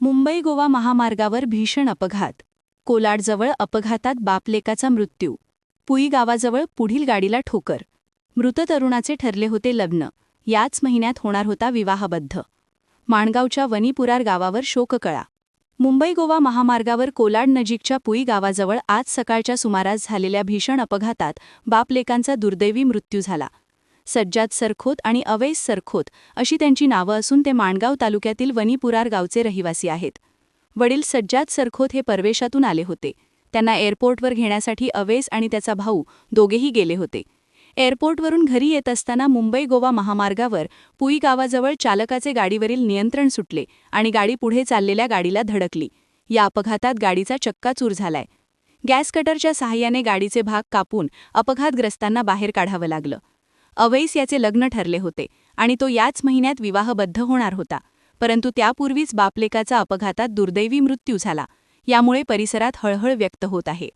मुंबई गोवा महामार्गावर भीषण अपघात. कोलाडजवळ अपघातात बापलेकाचा मृत्यू. पुई गावाजवळ पुढील गाडीला ठोकर. मृत तरुणाचे ठरले होते लग्न. याच महिन्यात होणार होता विवाहबद्ध. माणगावच्या वनीपुरार गावावर शोककळा. मुंबई गोवा महामार्गावर कोलाड नजीकच्या पुई गावाजवळ आज सकाळच्या सुमारास झालेल्या भीषण अपघातात बापलेकांचा दुर्दैवी मृत्यू झाला. सज्जाद सरखोत आणि अवैस सरखोत अशी त्यांची नावं असून ते माणगाव तालुक्यातील वनीपुरार गावचे रहिवासी आहेत. वडील सज्जाद सरखोत हे परवेशातून आले होते. त्यांना एअरपोर्टवर घेण्यासाठी अवेस आणि त्याचा भाऊ दोघेही गेले होते. एअरपोर्टवरून घरी येत असताना मुंबई गोवा महामार्गावर पुई गावाजवळ चालकाचे गाडीवरील नियंत्रण सुटले आणि गाडी पुढे चाललेल्या गाडीला धडकली. या अपघातात गाडीचा चक्काचूर झालाय. गॅस कटरच्या सहाय्याने गाडीचे भाग कापून अपघातग्रस्तांना बाहेर काढावं लागलं. अवैस याचे लग्न ठरले होते आणि तो याच महिन्यात विवाहबद्ध होणार होता. परंतु त्यापूर्वीच बापलेकाचा अपघातात दुर्दैवी मृत्यू झाला. यामुळे परिसरात हळहळ व्यक्त होत आहे.